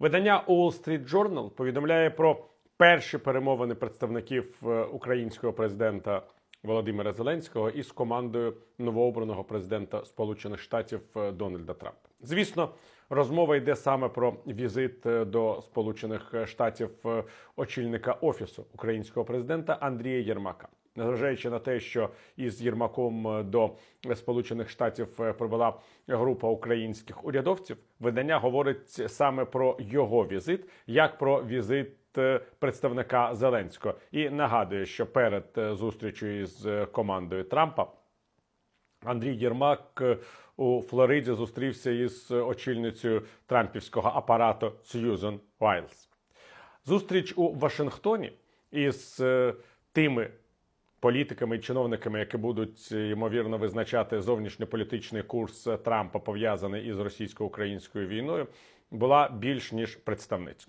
Видання Wall Street Journal повідомляє про перші перемовини представників е, українського президента Володимира Зеленського із командою новообраного президента Сполучених Штатів е, Дональда Трампа. Звісно, розмова йде саме про візит е, до Сполучених Штатів очільника офісу українського президента Андрія Єрмака. Незважаючи на те, що із Єрмаком е, до Сполучених Штатів е, прибула група українських урядовців, видання говорить саме про його візит, як про візит е, представника Зеленського, і нагадує, що перед зустрічю із командою Трампа Андрій Єрмак у Флориді зустрівся із очільницею трампівського апарату Сьюзен Вайлз. Зустріч у Вашингтоні із тими політиками і чиновниками, які будуть ймовірно визначати зовнішньополітичний курс Трампа, пов'язаний із російсько-українською війною, була більш ніж представницькою.